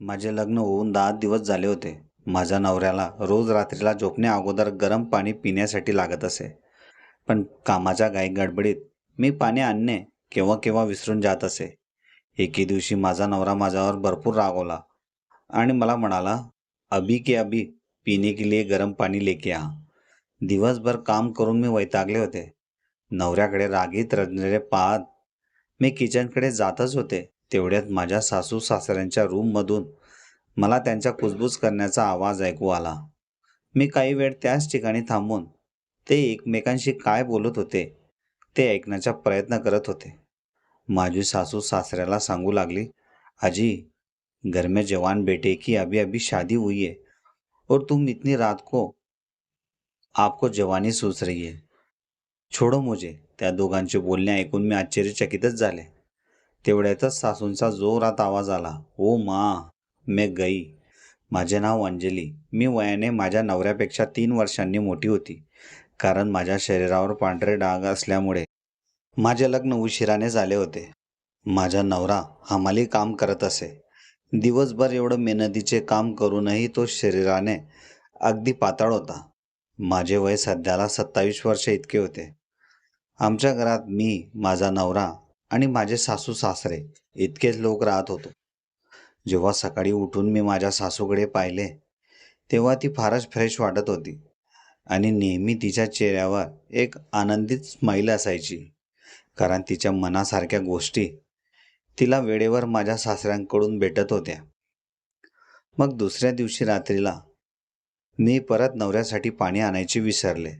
माझे लग्न होऊन दहा दिवस झाले होते. माझ्या नवऱ्याला रोज रात्रीला झोपण्या अगोदर गरम पाणी पिण्यासाठी लागत असे. पण कामाच्या गायक गडबडीत मी पाणी आणणे केव्हा केव्हा विसरून जात असे. एके दिवशी माझा नवरा माझ्यावर भरपूर रागवला आणि मला म्हणाला अभी के अभी पिणे के लिए गरम पाणी लेके आ. दिवसभर काम करून मी वैतागले होते. नवऱ्याकडे रागीत रजलेले पाहत मी किचनकडे जातच होते. तेवढ्यात माझ्या सासू सासऱ्यांच्या रूममधून मला त्यांच्या कुजबूज करण्याचा आवाज ऐकू आला. मी काही वेळ त्याच ठिकाणी थांबून ते एकमेकांशी काय बोलत होते ते ऐकण्याचा प्रयत्न करत होते. माझी सासू सासऱ्याला सांगू लागली अजी घर में जवान बेटे की अभी अभी शादी हुई है और तुम इतनी रात को आपको जवानी सूच रही है। छोडो मुझे. त्या दोघांचे बोलणे ऐकून मी आश्चर्यचकितच झाले. तेवढ्यातच सासूंचा जोरात आवाज आला ओ मा मे गई. माझे नाव अंजली. मी वयाने माझ्या नवऱ्यापेक्षा तीन वर्षांनी मोठी होती. कारण माझ्या शरीरावर पांढरे डाग असल्यामुळे माझे लग्न उशिराने झाले होते. माझा नवरा हमाली काम करत असे. दिवसभर एवढं मेहनतीचे काम करूनही तो शरीराने अगदी पातळ होता. माझे वय सध्याला सत्तावीस वर्ष इतके होते. आमच्या घरात मी माझा नवरा आणि माझे सासू सासरे इतकेच लोक राहत होतो. जेव्हा सकाळी उठून मी माझ्या सासूकडे पाहिले तेव्हा ती फारच फ्रेश वाटत होती आणि नेहमी तिच्या चेहऱ्यावर एक आनंदित स्माईल असायची. कारण तिच्या मनासारख्या गोष्टी तिला वेळेवर माझ्या सासऱ्यांकडून भेटत होत्या. मग दुसऱ्या दिवशी रात्रीला मी परत नवऱ्यासाठी पाणी आणायचे विसरले.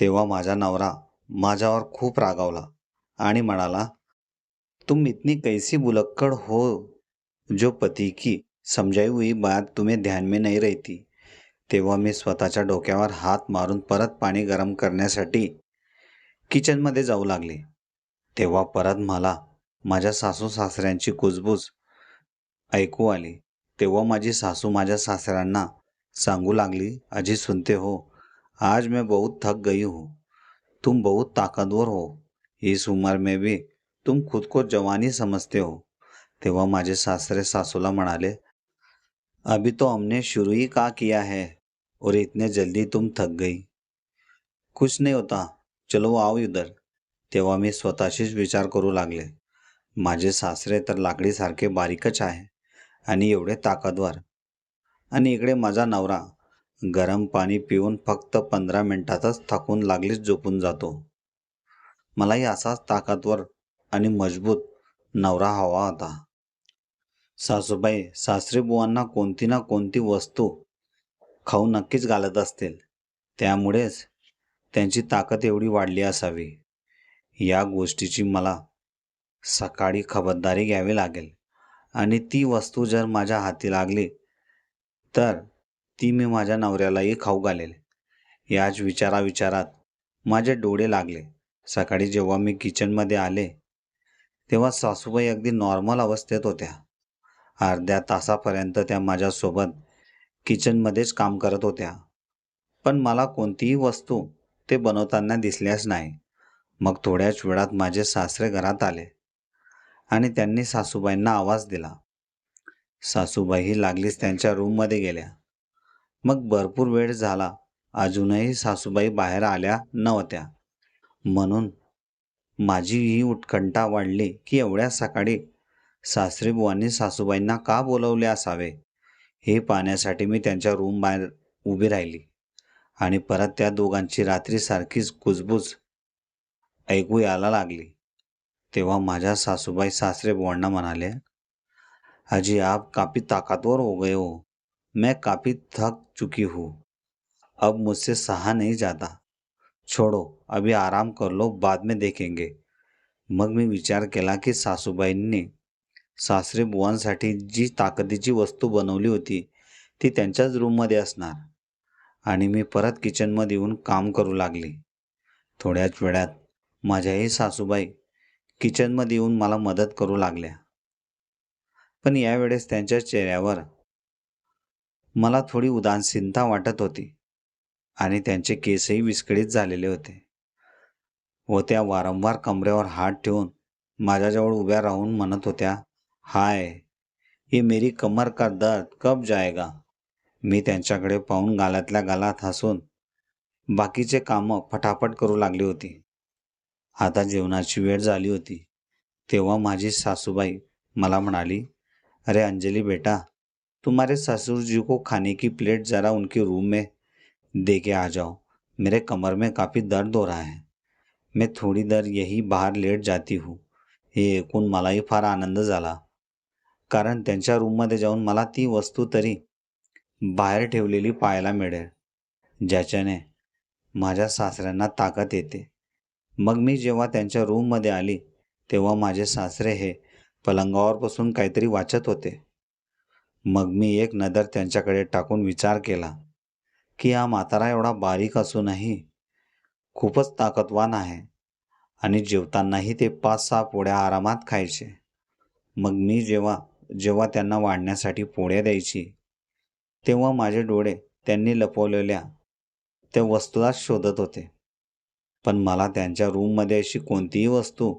तेव्हा माझा नवरा माझ्यावर खूप रागावला. आणि म्हणाला तुम इतनी कैसी बुलक्कड़ हो जो पती की समजाई हुई बात तुम्ही ध्यान में नहीं रहती। तेव्हा मी स्वतःच्या डोक्यावर हात मारून परत पाणी गरम करण्यासाठी किचनमध्ये जाऊ लागले. तेव्हा परत मला माझ्या सासू सासऱ्यांची कुजबूज ऐकू आली. तेव्हा माझी सासू माझ्या सासऱ्यांना सांगू लागली अजी सुनते हो आज मैं बहुत थक गई हूँ. तुम बहुत ताकतवर हो. इस उमर में भी तुम खुद को जवानी समझते हो। तेव्हा माझे सासरे सासूला म्हणाले अभी तो हमने शुरू ही का किया है और इतने जल्दी तुम थक गई? कुछ नहीं होता। चलो आओ इधर। तेव्हा मी स्वतःशीच विचार करू लागले. माझे सासरे तर लाकडीसारखे बारीकच आहे आणि एवढे ताकदवार. आणि इकडे माझा नवरा गरम पाणी पिऊन फक्त पंधरा मिनिटातच थकून लागलीच झोपून जातो. मलाही असाच ताकदवर आणि मजबूत नवरा हवा होता. सासूबाई सासरेबुवांना कोणती ना कोणती वस्तू खाऊ नक्कीच घालत असतील. त्यामुळेच त्यांची ताकद एवढी वाढली असावी. या गोष्टीची मला सकाळी खबरदारी घ्यावी लागेल. आणि ती वस्तू जर माझ्या हाती लागली तर ती मी माझ्या नवऱ्यालाही खाऊ घालेल. याच विचाराविचारात माझे डोळे लागले. सकाळी जेव्हा मी किचनमध्ये आले तेव्हा सासूबाई अगदी नॉर्मल अवस्थेत होत्या. अर्ध्या तासापर्यंत त्या माझ्यासोबत किचनमध्येच काम करत होत्या. पण मला कोणतीही वस्तू ते बनवताना दिसल्याच नाही. मग थोड्याच वेळात माझे सासरे घरात आले आणि त्यांनी सासूबाईंना आवाज दिला. सासूबाईही लागलीच त्यांच्या रूममध्ये गेल्या. मग भरपूर वेळ झाला. अजूनही सासूबाई बाहेर आल्या नव्हत्या. म्हणून माझी ही उत्कंठा वाढली की एवढ्या सकाळी सासरीबुवांनी सासूबाईंना का बोलवले असावे? हे पाहण्यासाठी मी त्यांच्या रूम बाहेर उभी राहिली. आणि परत त्या दोघांची रात्रीसारखीच कुजबूज ऐकू यायला लागली. तेव्हा माझ्या सासूबाई सासरेबुवांना म्हणाले अजी आप काफ़ी ताकतवर हो गए हो. मैं काफ़ी थक चुकी हूँ. अब मुझसे सहा नहीं जाता. छोड़ो अभी आराम कर लो बाद में देखेंगे। मग मी विचार केला की सासूबाईंनी सासरे बुवांसाठी जी ताकदीची वस्तू बनवली होती ती त्यांच्याच रूममध्ये असणार. आणि मी परत किचनमध्ये येऊन काम करू लागली. थोड्याच वेळात माझ्याही सासूबाई किचनमध्ये येऊन मला मदत करू लागल्या. पण यावेळेस त्यांच्या चेहऱ्यावर मला थोडी उदासीनता वाटत होती. आणि त्यांचे केसही विस्कळीत झालेले होते. व त्या वारंवार कमरेवर हात ठेवून माझ्याजवळ उभ्या राहून म्हणत होत्या हाय ये मेरी कमर का दर्द कब जाएगा? मी त्यांच्याकडे पाहून गालातल्या गालात हसून बाकीचे कामं फटाफट करू लागली होती. आता जेवणाची वेळ झाली होती तेव्हा माझी सासूबाई मला म्हणाली अरे अंजली बेटा तुम्हारे ससुर जी को खाने की प्लेट ज़रा उनके रूम में दे के आ जाओ। मेरे कमर में काफ़ी दर्द हो रहा है। मैं थोडी देर यही बाहेर लेट जाती हूँ। हे ऐकून मलाही फार आनंद झाला कारण त्यांच्या रूममध्ये जाऊन मला ती वस्तू तरी बाहेर ठेवलेली पाहायला मिळेल ज्याच्याने माझ्या सासऱ्यांना ताकद येते. मग मी जेव्हा त्यांच्या रूममध्ये आली तेव्हा माझे सासरे हे पलंगावर बसून काहीतरी वाचत होते. मग मी एक नजर त्यांच्याकडे टाकून विचार केला. की हा म्हातारा एवढा बारीक असूनही खूपच ताकदवान आहे आणि जेवतानाही ते पाच सहा पोळ्या आरामात खायचे. मग मी जेव्हा जेव्हा त्यांना वाढण्यासाठी पोळ्या द्यायची तेव्हा माझे डोळे त्यांनी लपवलेल्या त्या वस्तूलाच शोधत होते. पण मला त्यांच्या रूममध्ये अशी कोणतीही वस्तू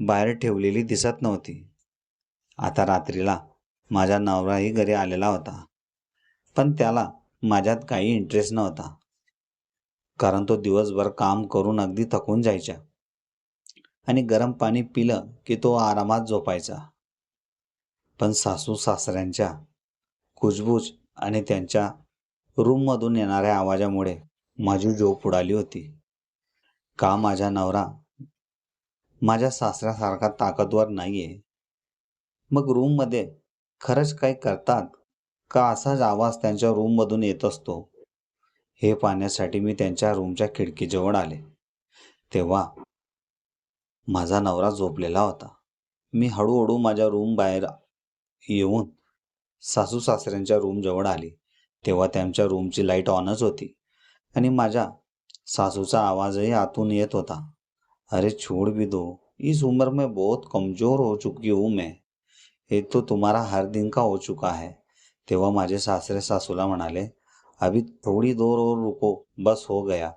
बाहेर ठेवलेली दिसत नव्हती. आता रात्रीला माझा नवराही घरी आलेला होता. पण त्याला माझ्यात काही इंटरेस्ट नव्हता. कारण तो दिवसभर काम करून अगदी थकून जायचा. आणि गरम पाणी पिलं की तो आरामात झोपायचा. पण सासू सासऱ्यांच्या कुजबूज आणि त्यांच्या रूममधून येणाऱ्या आवाजामुळे माझी झोप उडाली होती. का माझा नवरा माझ्या सासऱ्यासारखा ताकदवर नाही आहे मग रूममध्ये खरंच काही करतात? का असाच आवाज त्यांच्या रूममधून येत असतो. हे पाहण्यासाठी मी त्यांच्या रूमच्या खिडकीजवळ आले. तेव्हा माझा नवरा झोपलेला होता. मी हळूहळू माझ्या रूम बाहेर येऊन सासू सासऱ्यांच्या रूमजवळ आली. तेव्हा त्यांच्या रूमची लाइट ऑनच होती आणि माझ्या सासूचा आवाजही आतून येत होता. अरे छोड़ भी दो इस उम्र में बहुत कमज़ोर हो चुकी हूँ मैं. ये तो तुम्हारा हर दिन का हो चुका है. तेव्हा माझे सासरे सासूला म्हणाले अभी थोडी दूर और रुको बस हो गया.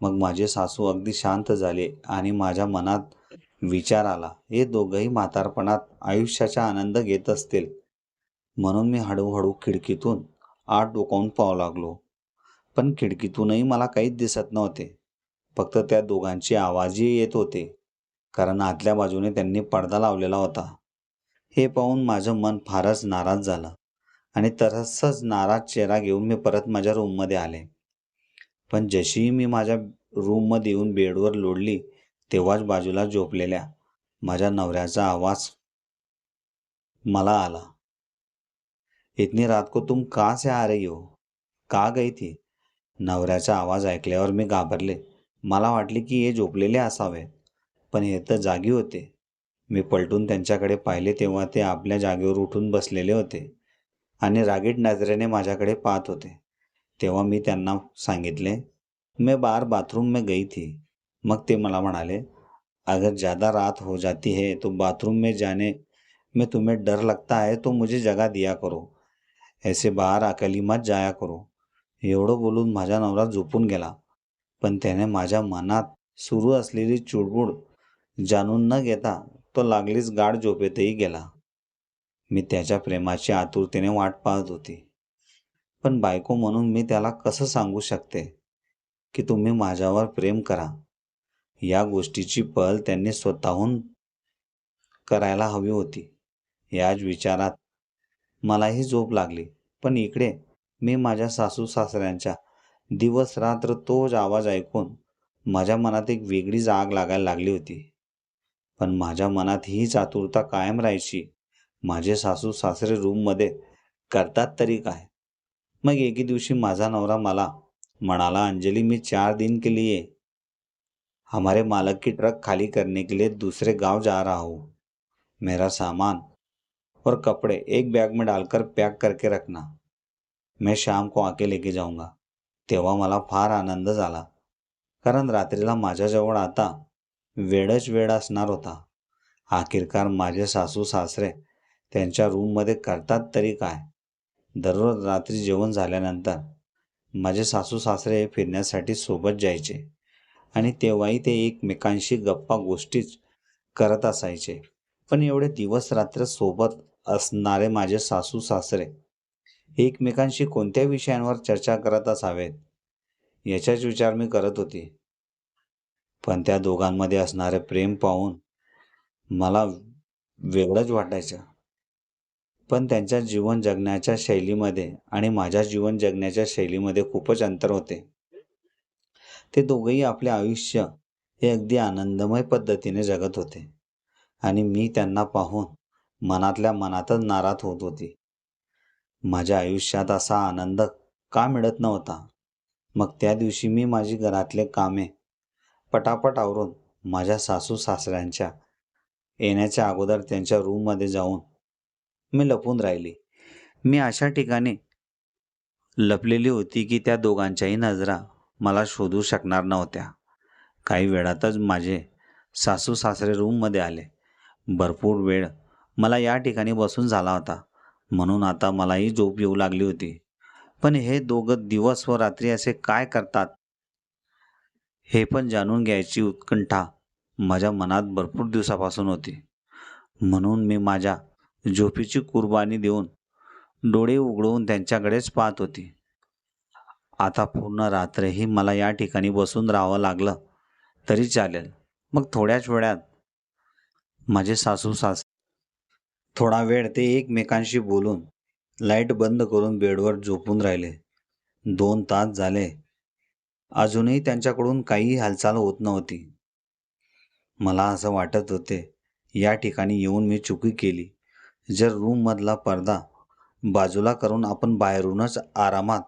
मग माझे सासू अगदी शांत झाले आणि माझ्या मनात विचार आला हे दोघंही म्हातारपणात आयुष्याचा आनंद घेत असतील. म्हणून मी हळूहळू खिडकीतून आत डोकावून पाहू लागलो. पण खिडकीतूनही मला काहीच दिसत नव्हते. फक्त त्या दोघांचे आवाजही येत होते कारण आतल्या बाजूने त्यांनी पडदा लावलेला होता. हे पाहून माझं मन फारच नाराज झालं. आणि तसंच नाराज चेहरा घेऊन मी परत माझ्या रूममध्ये आले. पण जशीही मी माझ्या रूममध्ये येऊन बेडवर लोडली तेव्हाच बाजूला झोपलेल्या माझ्या नवऱ्याचा आवाज मला आला. इतनी रात को तुम का से आ रही हो? का गई थी? नवऱ्याचा आवाज ऐकल्यावर मी घाबरले. मला वाटले की हे झोपलेले असावेत पण हे तर जागी होते. मी पलटून त्यांच्याकडे पाहिले तेव्हा ते आपल्या जागेवर उठून बसलेले होते. आणि रागीट नजरेने माझ्याकडे पाहत होते. तेव्हा मी त्यांना सांगितले मैं बाहर बाथरूम में गई थी. मग ते मला म्हणाले अगर ज़्यादा रात हो जाती है तो बाथरूम में जाने में तुम्हें डर लगता है तो मुझे जगा दिया करो। ऐसे बाहेर अकेली मत जाया करो. एवढं बोलून माझा नवरा झोपून गेला. पण त्याने माझ्या मनात सुरू असलेली चुडबुड जाणून न घेता तो लागलीच गाढ झोपेतही गेला. मी त्याच्या प्रेमाची आतुरतेने वाट पाहत होती. पण बायको म्हणून मी त्याला कसं सांगू शकते? की तुम्ही माझ्यावर प्रेम करा. या गोष्टीची पहल त्यांनी स्वतःहून करायला हवी होती. याच विचारात मलाही झोप लागली. पण इकडे मी माझ्या सासू सासऱ्यांच्या दिवस रात्र तोच आवाज ऐकून माझ्या मनात एक वेगळी जाग लागायला लागली होती. पण माझ्या मनात हीच आतुरता कायम राहायची. माझे सासू सासरे रूममध्ये करतात तरी काय? मग एके दिवशी माझा नवरा मला म्हणाला, अंजलि, मैं चार दिन के लिए हमारे मालक की ट्रक खाली करने के लिए दूसरे गाँव जा रहा हूँ। मेरा सामान और कपड़े एक बैग में डालकर पैक करके रखना। मैं शाम को आके लेके जाऊँगा। तेव्हा मला फार आनंद झाला, कारण रात्रीला माझ्याजवळ आता वेळच वेळ असणार होता. आखिरकार माझे सासू सासरे त्यांच्या रूममध्ये करतात तरी काय? दररोज रात्री जेवण झाल्यानंतर माझे सासू सासरे हे फिरण्यासाठी सोबत जायचे आणि तेव्हाही ते एकमेकांशी गप्पा गोष्टीच करत असायचे. पण एवढे दिवस रात्र सोबत असणारे माझे सासू सासरे एकमेकांशी कोणत्या विषयांवर चर्चा करत असावेत? याचाच विचार मी करत होती. पण त्या दोघांमध्ये असणारे प्रेम पाहून मला वेगळंच वाटायचं. पण त्यांच्या जीवन जगण्याच्या शैलीमध्ये आणि माझ्या जीवन जगण्याच्या शैलीमध्ये खूपच अंतर होते. ते दोघेही आपले आयुष्य हे अगदी आनंदमय पद्धतीने जगत होते. आणि मी त्यांना पाहून मनातल्या मनातच नाराज होत होती. माझ्या आयुष्यात असा आनंद का मिळत नव्हता? मग त्या दिवशी मी माझी घरातले कामे पटापट आवरून माझ्या सासू सासऱ्यांच्या येण्याच्या अगोदर त्यांच्या रूममध्ये जाऊन मी लपून राहिली. मी अशा ठिकाणी लपलेली होती की त्या दोघांच्याही नजरा मला शोधू शकणार नव्हत्या. काही वेळातच माझे सासू सासरे रूममध्ये आले. भरपूर वेळ मला या ठिकाणी बसून झाला होता. म्हणून आता मलाही झोप येऊ लागली होती. पण हे दोघं दिवस व रात्री असे काय करतात? हे पण जाणून घ्यायची उत्कंठा माझ्या मनात भरपूर दिवसापासून होती. म्हणून मी माझ्या झोपेची कुर्बानी देऊन डोळे उघडवून त्यांच्याकडेच पाहत होती. आता पूर्ण रात्रही मला या ठिकाणी बसून राहावं लागलं तरी चालेल. मग थोड्याच वेळात माझे सासू सास थोडा वेळ ते एकमेकांशी बोलून लाइट बंद करून बेडवर झोपून राहिले. दोन तास झाले. अजूनही त्यांच्याकडून काही हालचाल होत नव्हती. मला असं वाटत होते या ठिकाणी येऊन मी चुकी केली. जर रूममधला पडदा बाजूला करून आपण बाहेरूनच आरामात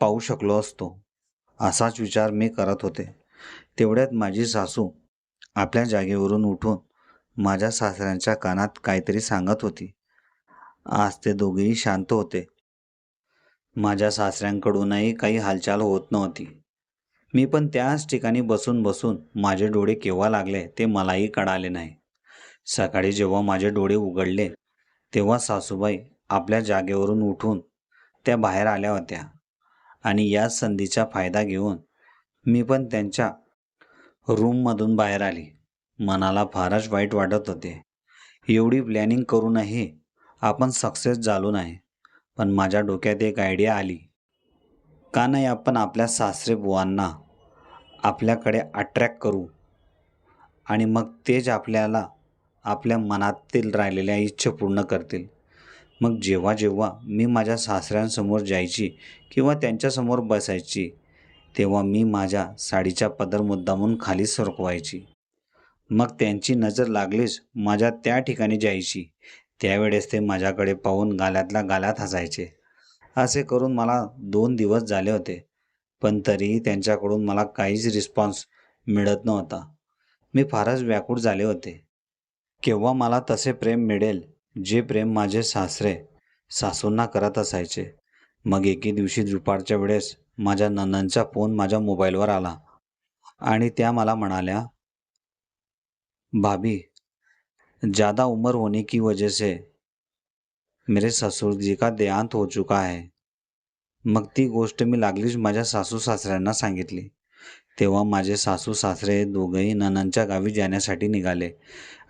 पाहू शकलो असतो असाच विचार मी करत होते. तेवढ्यात माझी सासू आपल्या जागेवरून उठून माझ्या सासऱ्यांच्या कानात काहीतरी सांगत होती. आज ते दोघेही शांत होते. माझ्या सासऱ्यांकडूनही काही हालचाल होत नव्हती. मी पण त्याच ठिकाणी बसून बसून माझे डोळे केव्हा लागले ते मलाही कळाले नाही. सकाळी जेव्हा माझे डोळे उघडले तेव्हा सासूबाई आपल्या जागेवरून उठून त्या बाहेर आल्या होत्या आणि या संधीचा फायदा घेऊन मी पण त्यांच्या रूममधून बाहेर आली. मनाला फारच वाईट वाटत होते. एवढी प्लॅनिंग करूनही आपण सक्सेस झालो नाही पण माझ्या डोक्यात एक आयडिया आली. का नाही आपण आपल्या सासरे बुवांना आपल्याकडे अट्रॅक्ट करू आणि मग तेच आपल्याला आपल्या मनातील राहिलेल्या इच्छा पूर्ण करतील. मग जेव्हा जेव्हा मी माझ्या सासऱ्यांसमोर जायची किंवा त्यांच्यासमोर बसायची तेव्हा मी माझ्या साडीच्या पदर मुद्दामून खाली सरकवायची. मग त्यांची नजर लागलीच माझ्या त्या ठिकाणी जायची. त्यावेळेस ते माझ्याकडे पाहून गाल्यातल्या गाल्यात हसायचे. असे करून मला दोन दिवस झाले होते पण तरीही त्यांच्याकडून मला काहीच रिस्पॉन्स मिळत नव्हता. मी फारच व्याकुळ झाले होते. केव्हा मला तसे प्रेम मिळेल जे प्रेम माझे सासरे सासूंना करत असायचे. मग एके दिवशी दुपारच्या वेळेस माझ्या नंदनचा फोन माझ्या मोबाईलवर आला आणि त्या मला म्हणाल्या भाभी ज़्यादा उम्र होने की वजह से मेरे ससुर जी का देहांत हो चुका है. मग ती गोष्ट मी लागलीच माझ्या सासू सासऱ्यांना सांगितली. तेव्हा माझे सासू सासरे दोघंही ननांच्या गावी जाण्यासाठी निघाले.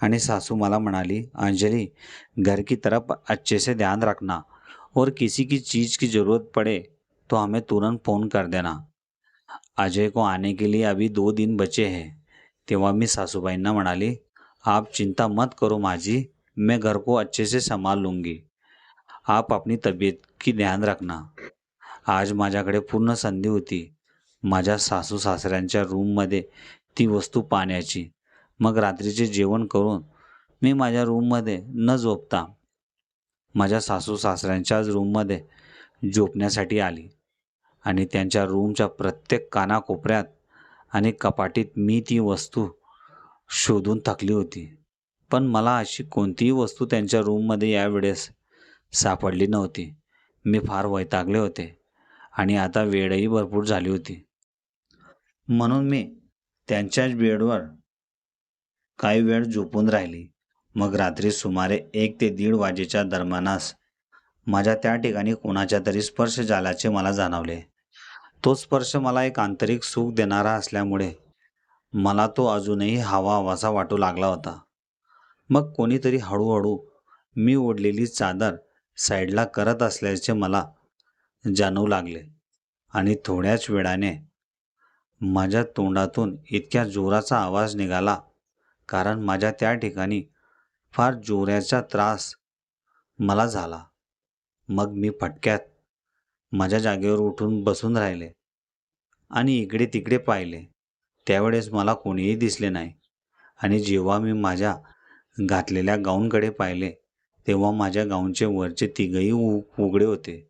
आणि सासू मला म्हणाली अंजलि घर की तरफ अच्छे से ध्यान रखना. और किसी की चीज़ की ज़रूरत पड़े तो हमें तुरंत फ़ोन कर देना। अजय को आने के लिए अभी दो दिन बचे हैं। तेव्हा मी सासूबाईंना म्हणाली आप चिंता मत करो माझी मैं घर को अच्छे से संभाल लूँगी. आप अपनी तब्येत की ध्यान रखना. आज माझ्याकडे पूर्ण संधी होती. माझ्या सासू सासऱ्यांच्या रूममध्ये ती वस्तू पाण्याची. मग रात्रीचे जेवण करून मी माझ्या रूममध्ये न झोपता माझ्या सासू सासऱ्यांच्याच रूममध्ये झोपण्यासाठी आली. आणि त्यांच्या रूमच्या प्रत्येक कानाकोपऱ्यात आणि कपाटीत मी ती वस्तू शोधून थकली होती. पण मला अशी कोणतीही वस्तू त्यांच्या रूममध्ये यावेळेस सापडली नव्हती. मी फार वैतागले होते. आणि आता वेळही भरपूर झाली होती. म्हणून मी त्यांच्याच बेडवर काही वेळ झोपून राहिली. मग रात्री सुमारे एक ते दीड वाजेच्या दरम्यानास माझ्या त्या ठिकाणी कोणाच्या तरी स्पर्श झाल्याचे मला जाणवले. तो स्पर्श मला एक आंतरिक सुख देणारा असल्यामुळे मला तो अजूनही हवा हवासा वाटू लागला होता. मग कोणीतरी हळूहळू मी ओढलेली चादर साईडला करत असल्याचे मला जाणवू लागले आणि थोड्याच वेळाने माझ्या तोंडातून इतक्या जोराचा आवाज निघाला कारण माझ्या त्या ठिकाणी फार जोराचा त्रास मला झाला. मग मी फटक्यात माझ्या जागेवर उठून बसून राहिले आणि इकडे तिकडे पाहिले. त्यावेळेस मला कोणीही दिसले नाही आणि जेव्हा मी माझ्या घातलेल्या गाऊनकडे पाहिले तेव्हा माझ्या गाऊनचे वरचे तिघही उ उघडे होते.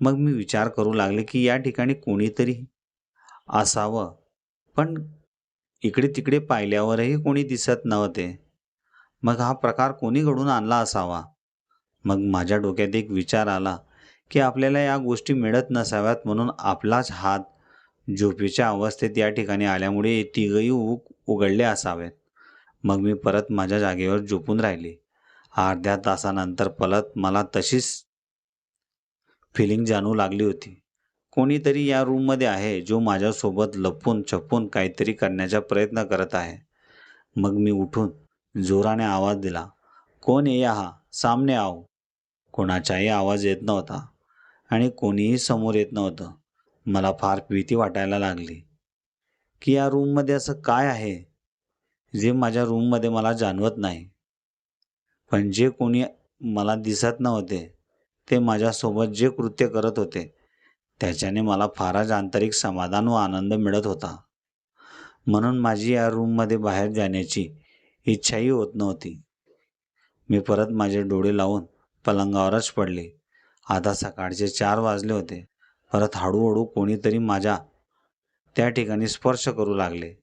मग मी विचार करू लागले की या ठिकाणी कोणीतरी असावं. पण इकडे तिकडे पाहिल्यावरही कोणी दिसत नव्हते. मग हा प्रकार कोणी घडून आणला असावा? मग माझ्या डोक्यात एक विचार आला की आपल्याला या गोष्टी मिळत नसाव्यात म्हणून आपलाच हात झोपेच्या अवस्थेत या ठिकाणी आल्यामुळे तिघही उ उघडले असावेत. मग मी परत माझ्या जागेवर झोपून राहिली. अर्ध्या तासानंतर परत मला तशीच फिलिंग जाणू लागली होती. कोणीतरी या रूममध्ये आहे जो माझ्यासोबत लपून छपून काहीतरी करण्याचा प्रयत्न करत आहे. मग मी उठून जोराने आवाज दिला कोण ये? हा सामने आहो कोणाचाही आवाज येत नव्हता आणि कोणीही समोर येत नव्हतं. मला फार भीती वाटायला लागली की या रूममध्ये असं काय आहे जे माझ्या रूममध्ये मला जाणवत नाही. पण जे कोणी मला दिसत नव्हते ते माझ्यासोबत जे कृत्य करत होते त्याच्याने मला फारच आंतरिक समाधान व आनंद मिळत होता. म्हणून माझी या रूममध्ये बाहेर जाण्याची इच्छाही होत नव्हती. मी परत माझे डोळे लावून पलंगावरच पडले. आता सकाळचे चार वाजले होते. परत हळूहळू कोणीतरी माझ्या त्या ठिकाणी स्पर्श करू लागले.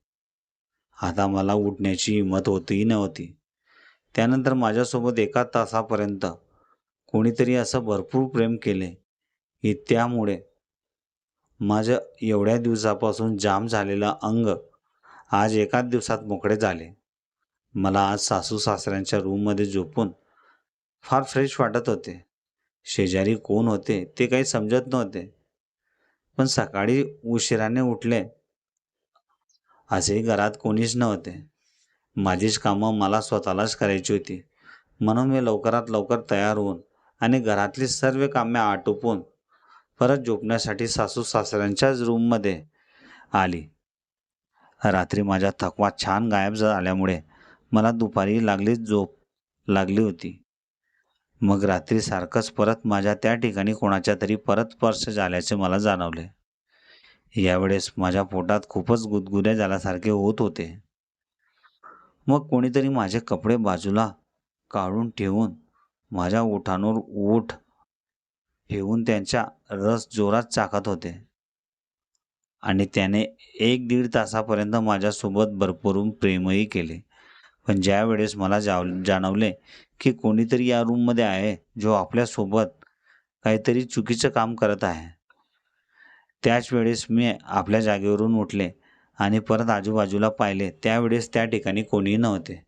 आता मला उठण्याची हिंमत होतीही नव्हती. त्यानंतर माझ्यासोबत एका तासापर्यंत कोणीतरी असं भरपूर प्रेम केले. की त्यामुळे माझं एवढ्या दिवसापासून जाम झालेलं अंग आज एकाच दिवसात मोकळे झाले. मला आज सासू सासऱ्यांच्या रूममध्ये झोपून फार फ्रेश वाटत होते. शेजारी कोण होते ते काही समजत नव्हते. पण सकाळी उशिराने उठले. असेही घरात कोणीच नव्हते. माझीच कामं मला स्वतःलाच करायची होती. म्हणून मी लवकरात लवकर तयार होऊन आणि घरातली सर्व कामे आटोपून परत झोपण्यासाठी सासू सासऱ्यांच्याच रूममध्ये आली. रात्री माझा थकवा छान गायब झाल्यामुळे मला दुपारी लागलीच झोप लागली होती. मग रात्री सारखंच परत माझ्या त्या ठिकाणी कोणाच्या तरी परत स्पर्श झाल्याचे मला जाणवले. यावेळेस माझ्या पोटात खूपच गुदगुद्या झाल्यासारखे होत होते. मग कोणीतरी माझे कपडे बाजूला काढून ठेवून माझ्या ओठांवर ओठ ठेवून त्यांच्या रस जोरात चाकत होते. आणि त्याने एक दीड तासापर्यंत माझ्यासोबत भरपूरून प्रेमही केले. पण ज्यावेळेस मला जाव जाणवले की कोणीतरी या रूममध्ये आहे जो आपल्यासोबत काहीतरी चुकीचं काम करत आहे. त्याच वेळेस मी आपल्या जागेवरून उठले आणि परत आजूबाजूला पाहिले त्यावेळेस त्या ठिकाणी कोणीही नव्हते.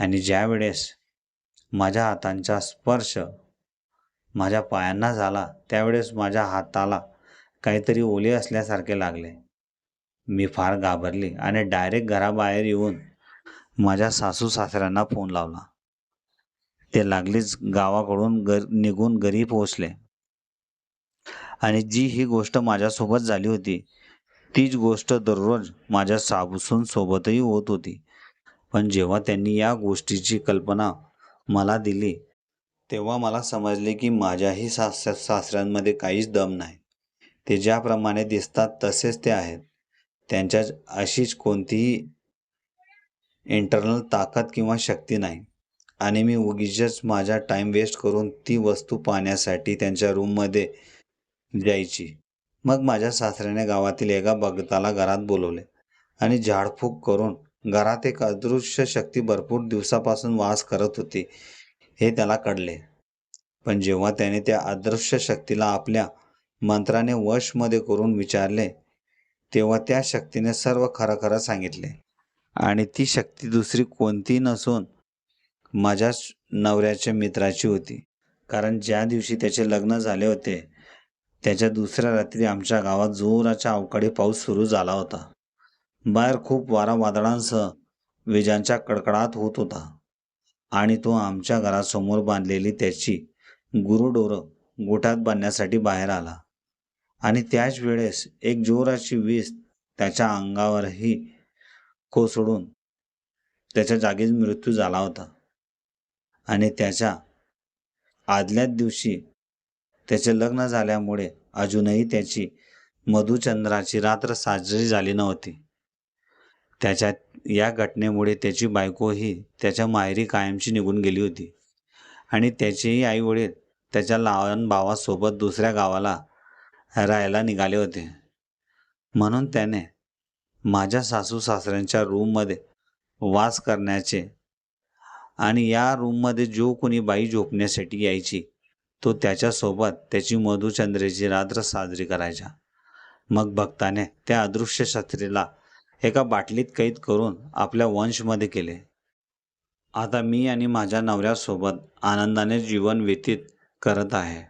आणि ज्यावेळेस माझ्या हातांचा स्पर्श माझ्या पायांना झाला त्यावेळेस माझ्या हाताला काहीतरी ओले असल्यासारखे लागले. मी फार घाबरली आणि डायरेक्ट घराबाहेर येऊन माझ्या सासू सासऱ्यांना फोन लावला. ते लागलीच गावाकडून गर निघून घरी पोहोचले. आणि जी ही गोष्ट माझ्यासोबत झाली होती तीच गोष्ट दररोज माझ्या साबसून सोबतही होत होती. पण जेव्हा त्यांनी या गोष्टीची कल्पना मला दिली तेव्हा मला समजले की माझ्याही सास सासऱ्यांमध्ये काहीच दम नाही. ते ज्याप्रमाणे दिसतात तसेच ते आहेत. त्यांच्या अशीच कोणतीही इंटरनल ताकद किंवा शक्ती नाही. आणि मी उगीचच माझा टाईम वेस्ट करून ती वस्तू पाहण्यासाठी त्यांच्या रूममध्ये जायची. मग माझ्या सासऱ्याने गावातील एका भगताला घरात बोलवले आणि झाडफूक करून घरात एक अदृश्य शक्ती भरपूर दिवसापासून वास करत होती. हे त्याला कळले. पण जेव्हा त्याने त्या अदृश्य शक्तीला आपल्या मंत्राने वशमध्ये करून विचारले तेव्हा त्या शक्तीने सर्व खरं खरं सांगितले. आणि ती शक्ती दुसरी कोणती नसून माझ्याच नवऱ्याच्या मित्राची होती. कारण ज्या दिवशी त्याचे लग्न झाले होते त्याच्या दुसऱ्या रात्री आमच्या गावात जोराच्या अवकाळी पाऊस सुरू झाला होता. बाहेर खूप वारा वादळांसह विजांच्या कडकडाट होत होता. आणि तो आमच्या घरासमोर बांधलेली त्याची गुरुडोरं गोठ्यात बांधण्यासाठी बाहेर आला. आणि त्याच वेळेस एक जोराची वीज त्याच्या अंगावरही कोसळून त्याच्या जागीच मृत्यू झाला होता. आणि त्याच्या आदल्याच दिवशी त्याचे लग्न झाल्यामुळे अजूनही त्याची मधुचंद्राची रात्र साजरी झाली नव्हती. त्याच्या या घटनेमुळे त्याची बायकोही त्याच्या माहेरी कायमची निघून गेली होती. आणि त्याचेही आईवडील त्याच्या लहान भावासोबत दुसऱ्या गावाला राहायला निघाले होते. म्हणून त्याने माझ्या सासू सासऱ्यांच्या रूममध्ये वास करण्याचे आणि या रूममध्ये जो कोणी बाई झोपण्यासाठी यायची तो त्याच्यासोबत त्याची मधुचंद्रेची रात्र साजरी करायचा. मग भक्ताने त्या अदृश्य शस्त्रीला एका बाटलीत कैद करून आपल्या वंशमध्ये केले. आता मी आणि माझ्या नवऱ्यासोबत आनंदाने जीवन व्यतीत करत आहे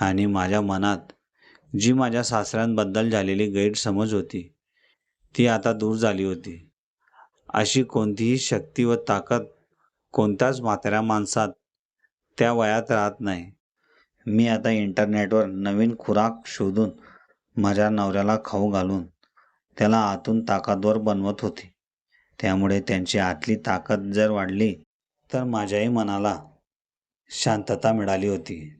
आणि माझ्या मनात जी माझ्या सासऱ्यांबद्दल झालेली गैरसमज होती ती आता दूर झाली होती. अशी कोणतीही शक्ती व ताकद कोणत्याच म्हाताऱ्या माणसात त्या वयात राहत नाही. मी आता इंटरनेटवर नवीन खुराक शोधून माझ्या नवऱ्याला खाऊ घालून त्याला आतून ताकदवर बनवत होते. त्यामुळे त्यांची आतली ताकद जर वाढली तर माझ्याही मनाला शांतता मिळाली होती.